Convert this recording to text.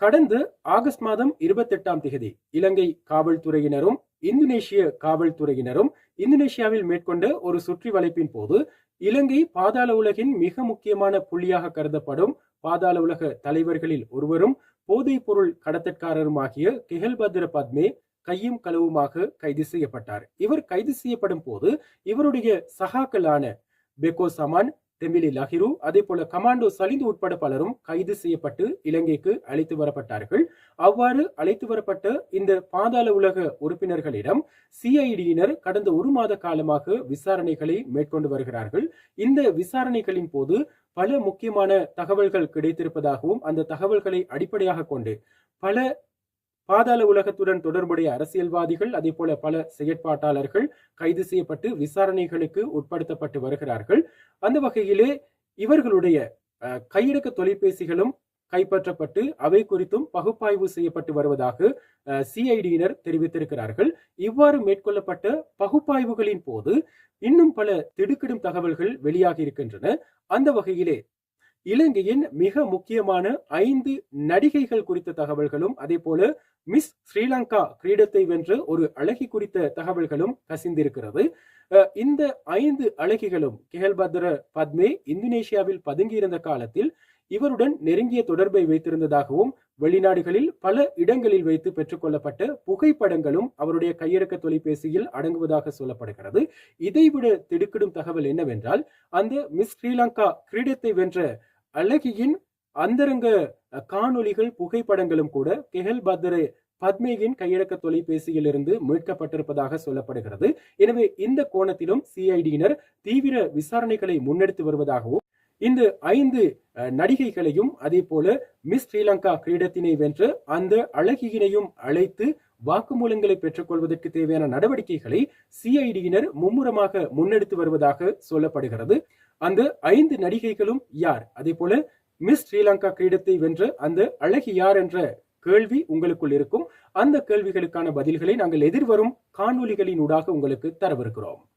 கடந்த ஆகஸ்ட் மாதம் இருபத்தெட்டாம் தேதி இலங்கை காவல்துறையினரும் இந்தோனேஷிய காவல்துறையினரும் இந்தோனேஷியாவில் மேற்கொண்ட ஒரு சுற்றி வளைப்பின் போது இலங்கை பாதாள உலகின் மிக முக்கியமான புள்ளியாக கருதப்படும் பாதாள உலக தலைவர்களில் ஒருவரும் போதைப் பொருள் கடத்தற்காரருமாகிய கெஹல்பத்ர பத்மே கையும் களவுமாக கைது செய்யப்பட்டார். இவர் கைது செய்யப்படும் போது இவருடைய சகாக்களான பெக்கோ சமான் தெமிலி லஹிரு அதே போல கமாண்டோ சலிந்து உட்பட பலரும் கைது செய்யப்பட்டு இலங்கைக்கு அழைத்து வரப்பட்டார்கள். அவ்வாறு அழைத்து வரப்பட்ட இந்த பாதாள உலக உறுப்பினர்களிடம் சிஐடியினர் கடந்த ஒரு மாத காலமாக விசாரணைகளை மேற்கொண்டு வருகிறார்கள். இந்த விசாரணைகளின் போது பல முக்கியமான தகவல்கள் கிடைத்திருப்பதாகவும் அந்த தகவல்களை அடிப்படையாக கொண்டு பல பாதாள உலகத்துடன் தொடர்புடைய அரசியல்வாதிகள் அதே போல பல செயற்பாட்டாளர்கள் கைது செய்யப்பட்டு விசாரணைகளுக்கு உட்படுத்தப்பட்டு வருகிறார்கள். அந்த வகையிலே இவர்களுடைய கையடக்க தொலைபேசிகளும் கைப்பற்றப்பட்டு அவை குறித்தும் பகுப்பாய்வு செய்யப்பட்டு வருவதாக சிஐடியினர் தெரிவித்திருக்கிறார்கள். இவ்வாறு மேற்கொள்ளப்பட்ட பகுப்பாய்வுகளின் போது இன்னும் பல திடுக்கிடும் தகவல்கள் வெளியாகி இருக்கின்றன. அந்த வகையிலே இலங்கையின் மிக முக்கியமான ஐந்து நடிகைகள் குறித்த தகவல்களும் அதே போல மிஸ் ஸ்ரீலங்கா கிரீடத்தை வென்ற ஒரு அழகி குறித்த தகவல்களும் கசிந்திருக்கிறது. இந்த ஐந்து அழகிகளும் கெஹல்பத்ர பத்மே இந்தோனேஷியாவில் பதுங்கியிருந்த காலத்தில் இவருடன் நெருங்கிய தொடர்பை வைத்திருந்ததாகவும் வெளிநாடுகளில் பல இடங்களில் வைத்து பெற்றுக்கொள்ளப்பட்ட புகைப்படங்களும் அவருடைய கையடக்க தொலைபேசியில் அடங்குவதாக சொல்லப்படுகிறது. இதைவிட திடுக்கிடும் தகவல் என்னவென்றால் அந்த மிஸ் ஸ்ரீலங்கா கிரீடத்தை வென்ற அழகியின் அந்தரங்க காணொலிகள் காணொளிகள் புகைப்படங்களும் கூட கெஹல் பத்ரே பத்மேவின் கையடக்க தொலைபேசியிலிருந்து மீட்கப்பட்டிருப்பதாக சொல்லப்படுகிறது. எனவே இந்த கோணத்திலும் சிஐடியினர் தீவிர விசாரணைகளை முன்னெடுத்து வருவதாகவும் இந்த ஐந்து நடிகைகளையும் அதே போல மிஸ் ஸ்ரீலங்கா கிரீடத்தினை வென்று அந்த அழகியினையும் அழைத்து வாக்குமூலங்களை பெற்றுக்கொள்வதற்கு தேவையான நடவடிக்கைகளை சிஐடியினர் மும்முரமாக முன்னெடுத்து வருவதாக சொல்லப்படுகிறது. அந்த ஐந்து நடிகைகளும் யார்? அதே போல மிஸ் ஸ்ரீலங்கா கிரீடத்தை வென்ற அந்த அழகி யார் என்ற கேள்வி உங்களுக்குள் இருக்கும். அந்த கேள்விகளுக்கான பதில்களை நாங்கள் எதிர்வரும் காணொலிகளின் ஊடாக உங்களுக்கு தரவிருக்கிறோம்.